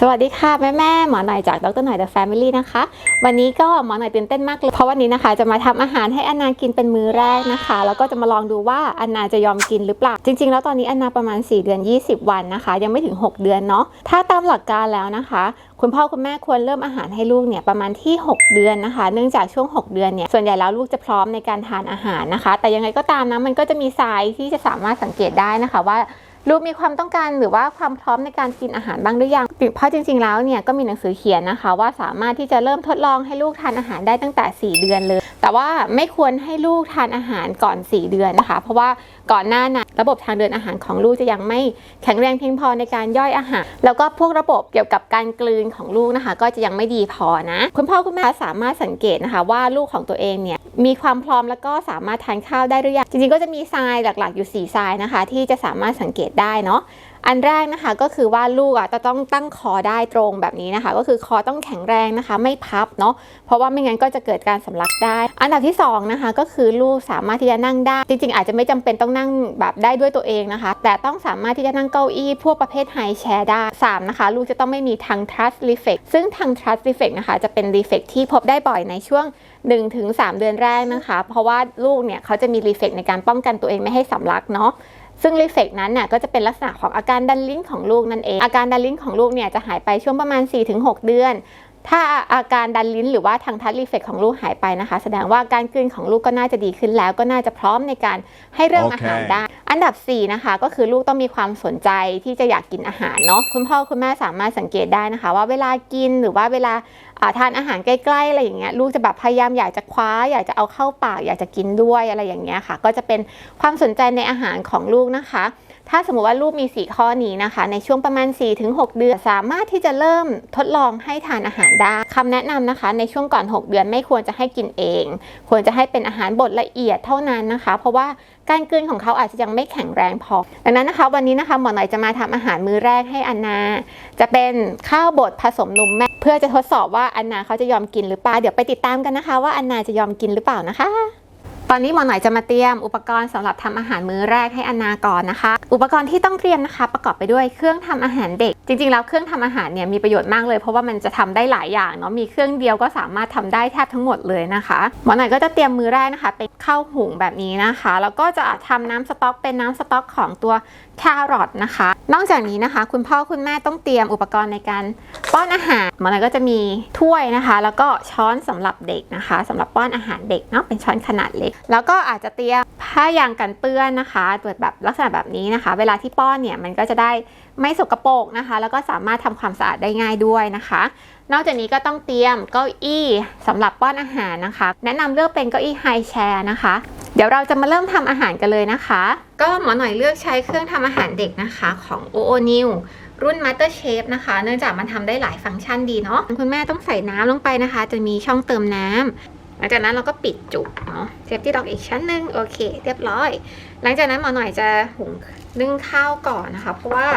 สวัสดีค่ะ แม่แม่หมอหน่อยจากดรหน่อย The Family นะคะ วันนี้ก็หมอหน่อยตื่นเต้นมากเลย เพราะวันนี้นะคะจะมาทำอาหารให้อนนากินเป็นมื้อแรกนะคะ แล้วก็จะมาลองดูว่าอนนาจะยอมกินหรือเปล่า จริง ๆ แล้วตอนนี้อนนาประมาณ 4 เดือน 20 วันนะคะ ยังไม่ถึง 6 เดือนเนาะถ้าตามหลักการแล้วนะคะ คุณพ่อคุณแม่ควรเริ่มอาหารให้ลูกเนี่ยประมาณที่ 6 เดือนนะคะ เนื่องจากช่วง 6 เดือนเนี่ยส่วนใหญ่แล้วลูกจะพร้อมในการทานอาหารนะคะ แต่ยังไงก็ตามนะมันก็จะมีทรายที่จะสามารถสังเกตได้นะคะว่า ลูกมีความต้องการหรือว่าความพร้อมในการกินอาหารบ้างหรือยัง เพราะจริงๆแล้วเนี่ยก็มีหนังสือเขียนนะคะ ว่าสามารถที่จะเริ่มทดลองให้ลูกทานอาหารได้ตั้งแต่ 4 เดือนเลย แต่ว่าไม่ควรให้ลูกทานอาหารก่อน 4 เดือนนะคะ เพราะว่าก่อนหน้านั้นระบบทางเดินอาหารของลูกจะยังไม่แข็งแรงเพียงพอในการย่อยอาหาร แล้วก็พวกระบบเกี่ยวกับการกลืนของลูกนะคะ ก็จะยังไม่ดีพอนะ คุณพ่อคุณแม่สามารถสังเกตนะคะ ว่าลูกของตัวเองเนี่ยมีความพร้อมแล้วก็สามารถทานข้าวได้หรือยังจริงๆก็จะมีทรายหลักๆอยู่4ทรายนะคะ ที่จะสามารถสังเกตได้เนาะอันแรกนะคะก็คือว่าลูกอะจะต้องตั้งคอได้ตรงแบบนี้นะคะ ก็คือคอต้องแข็งแรงนะคะ ไม่พับเนาะเพราะว่าไม่งั้นก็จะเกิดการสำลักได้ อันดับที่สองนะคะก็คือลูกสามารถที่จะนั่งได้ จริงๆ อาจจะไม่จำเป็นต้องนั่งแบบได้ด้วยตัวเองนะคะ แต่ต้องสามารถที่จะนั่งเก้าอี้พวกประเภทไฮแชร์ได้สามนะคะลูกจะต้องไม่มีทางทรัสรีเฟกซึ่งทางทรัสรีเฟกนะคะจะเป็นรีเฟกที่พบได้บ่อยในช่วง1-3ถึงเดือนแรกนะคะ เพราะว่าลูกเนี่ยเขาจะมีรีเฟกในการป้องกันตัวเองไม่ให้สำลักเนาะ ซึ่งรีเฟกนั้นน่ะก็จะเป็นลักษณะของอาการดันลิ้นของลูกนั่นเอง อาการดันลิ้นของลูกเนี่ยจะหายไปช่วงประมาณ 4-6 เดือน ถ้าอาการดันลิ้นหรือว่าทางทัศรีเฟกของลูกหายไปนะคะ แสดงว่าการกลืนของลูกก็น่าจะดีขึ้นแล้ว ก็น่าจะพร้อมในการให้เริ่มโอเคอาหารได้ อันดับ 4 นะคะ ก็คือลูกต้องมีความสนใจที่จะอยากกินอาหารเนาะคุณพ่อคุณแม่สามารถสังเกตได้นะคะ ว่าเวลากินหรือว่าเวลาอ่าทานอาหารใกล้ๆอะไรอย่างเงี้ยลูกจะแบบพยายามอยากจะคว้า อยากจะเอาเข้าปาก อยากจะกินด้วยอะไรอย่างเงี้ยค่ะ ก็จะเป็นความสนใจในอาหารของลูกนะคะ ถ้าสมมติว่าลูกมี 4 ข้อนี้นะคะ ในช่วงประมาณ 4-6 เดือน สามารถที่จะเริ่มทดลองให้ทานอาหารได้คำแนะนำนะคะ ในช่วงก่อน 6 เดือนไม่ควรจะให้กินเอง ควรจะให้เป็นอาหารบดละเอียดเท่านั้นนะคะ เพราะว่าการกลืนของเขาอาจจะยังไม่แข็งแรงพอ ดังนั้นนะคะ วันนี้นะคะหมอหน่อยจะมาทำอาหารมื้อแรกให้อันนา จะเป็นข้าวบดผสมนมแม่เพื่อจะทดสอบว่าอันนาเขาจะยอมกินหรือเปล่า เดี๋ยวไปติดตามกันนะคะ ว่าอันนาจะยอมกินหรือเปล่านะคะ อนนี้หมอหน่อยจะมาเตรียมอุปกรณ์สำหรับทำอาหารมื้อแรกให้อนนาก่อนนะคะ อุปกรณ์ที่ต้องเตรียมนะคะ ประกอบไปด้วยเครื่องทำอาหารเด็ก จริง ๆ แล้วเครื่องทำอาหารเนี่ยมีประโยชน์มากเลยเพราะว่ามันจะทำได้หลายอย่างเนาะมีเครื่องเดียวก็สามารถทำได้แทบทั้งหมดเลยนะคะหมอหน่อยก็จะเตรียมมื้อแรกนะคะ เป็นข้าวหุงแบบนี้นะคะแล้วก็จะทำน้ำสต๊อกเป็นน้ำสต๊อกของตัวแครอทนะคะ นอกจากนี้นะคะ คุณพ่อคุณแม่ต้องเตรียมอุปกรณ์ในการป้อนอาหารมอหน่อยก็จะมีถ้วยนะคะ แล้วก็ช้อนสำหรับเด็กนะคะสำหรับป้อนอาหารเด็กเนาะเป็นช้อนขนาดเล็ก แล้วก็อาจจะเตรียมผ้ายางกันเปื้อนนะคะตัวแบบลักษณะแบบนี้นะคะ เวลาที่ป้อนเนี่ยมันก็จะได้ไม่สกปรกนะคะ แล้วก็สามารถทำความสะอาดได้ง่ายด้วยนะคะ นอกจากนี้ก็ต้องเตรียมเก้าอี้สำหรับป้อนอาหารนะคะ แนะนำเลือกเป็นเก้าอี้ไฮแชร์นะคะ เดี๋ยวเราจะมาเริ่มทำอาหารกันเลยนะคะ ก็หมอหน่อยเลือกใช้เครื่องทำอาหารเด็กนะคะของ o o n e w รุ่น Master Chef นะคะ เนื่องจากมันทำได้หลายฟังก์ชันดีเนาะคุณแม่ต้องใส่น้ำลงไปนะคะ จะมีช่องเติมน้ำหลังจากนั้นเราก็ปิดจุกเนาะเซฟตี้ล็อกอีกชั้นหนึ่งโอเค เรียบร้อย หลังจากนั้นหมอหน่อยจะหุงนึ่งข้าวก่อนนะคะ เพราะว่า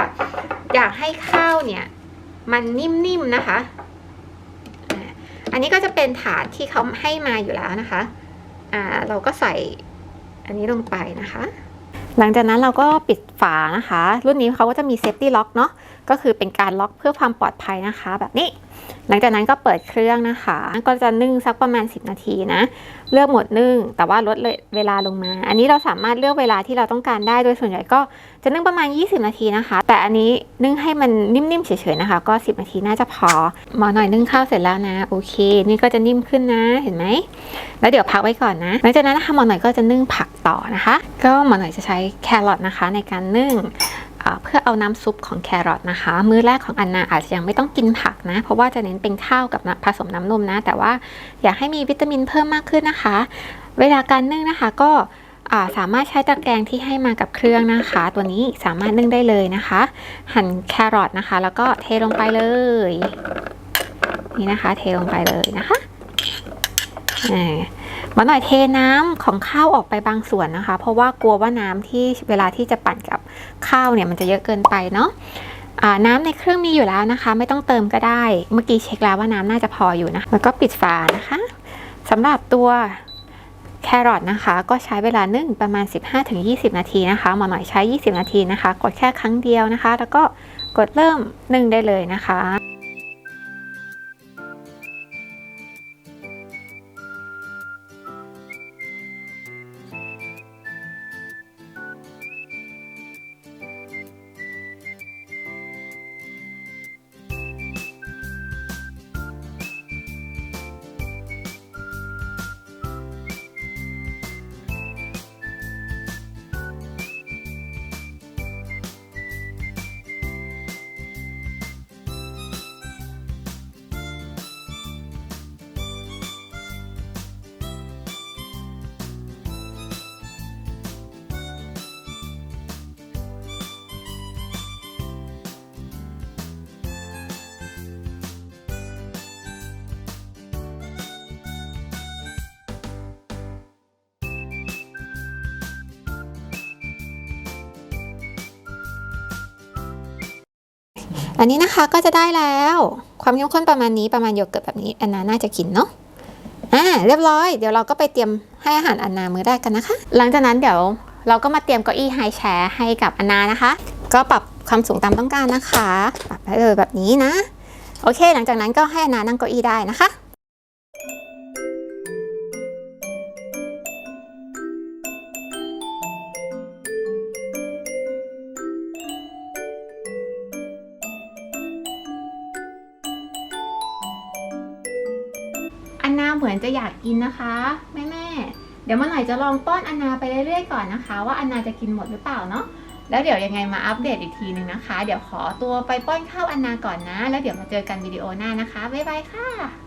อยากให้ข้าวเนี่ย มันนิ่มๆนะคะ อันนี้ก็จะเป็นถาดที่เขาให้มาอยู่แล้วนะคะ อ่าเราก็ใส่ อันนี้ลงไปนะคะ หลังจากนั้นเราก็ปิดฝานะคะ รุ่นนี้เขาก็จะมีเซฟตี้ล็อกเนาะ ก็คือเป็นการล็อกเพื่อความปลอดภัยนะคะ แบบนี้ หลังจากนั้นก็เปิดเครื่องนะคะ ก็จะนึ่งสักประมาณ 10 นาทีนะ เลือกหมดนึ่ง แต่ว่าลดเวลาลงมา อันนี้เราสามารถเลือกเวลาที่เราต้องการได้ โดยส่วนใหญ่ก็จะนึ่งประมาณ 20 นาทีนะคะ แต่อันนี้นึ่งให้มันนิ่มๆเฉยๆนะคะ ก็ 10 นาทีน่าจะพอ หมอหน่อยนึ่งข้าวเสร็จแล้วนะ โอเค นี่ก็จะนิ่มขึ้นนะ เห็นไหม แล้วเดี๋ยวพักไว้ก่อนนะ หลังจากนั้นนะคะหมอหน่อยก็จะนึ่งผักต่อนะคะ ก็หมอหน่อยจะใช้แครอทนะคะ ในการนึ่ง เพื่อเอาน้ำซุปของแครอทนะคะ มื้อแรกของอันนาอาจจะยังไม่ต้องกินผักนะ เพราะว่าจะเน้นเป็นข้าวกับผสมน้ำนมนะ แต่ว่าอยากให้มีวิตามินเพิ่มมากขึ้นนะคะ เวลาการนึ่งนะคะก็าสามารถใช้ตะแกรงที่ให้มากับเครื่องนะคะ ตัวนี้สามารถนึ่งได้เลยนะคะ หั่นแครอทนะคะ แล้วก็เทลงไปเลย นี่นะคะ เทลงไปเลยนะคะ อ่าหมอน่อยเทน้ำของข้าวออกไปบางส่วนนะคะ เพราะว่ากลัวว่าน้ำที่เวลาที่จะปั่นกับข้าวเนี่ยมันจะเยอะเกินไปเนาะน้ำในเครื่องมีอยู่แล้วนะคะ ไม่ต้องเติมก็ได้ เมื่อกี้เช็คแล้วว่าน้ำน่าจะพออยู่นะแล้วก็ปิดฝานะคะสำหรับตัวแครอทนะคะ ก็ใช้เวลานึ่งประมาณ 15-20 นาทีนะคะหมอหน่อยใช้ 20 นาทีนะคะ กดแค่ครั้งเดียวนะคะ แล้วก็กดเริ่มนึ่งได้เลยนะคะ อันนี้นะคะก็จะได้แล้ว ความเข้มข้นประมาณนี้ประมาณโยเกิร์ตแบบนี้อันนาน่าจะกินเนาะอ่าเรียบร้อย เดี๋ยวเราก็ไปเตรียมให้อาหารอันนามื้อแรกกันนะคะ หลังจากนั้นเดี๋ยวเราก็มาเตรียมเก้าอี้ไฮแชร์ให้กับอันนานะคะ ก็ปรับความสูงตามต้องการนะคะ ปรับได้เลยแบบนี้นะ โอเค หลังจากนั้นก็ให้อันนานั่งเก้าอี้ได้นะคะ อันนาเหมือนจะอยากกินนะคะแม่แม่เดี๋ยวเมื่อไหร่จะลองป้อนอันนาไปเรื่อยๆก่อนนะคะ ว่าอันนาจะกินหมดหรือเปล่าเนาะแล้วเดี๋ยวยังไงมาอัปเดตอีกทีนึงนะคะ เดี๋ยวขอตัวไปป้อนข้าวอันนาก่อนนะ แล้วเดี๋ยวมาเจอกันวิดีโอหน้านะคะบ๊ายบายค่ะ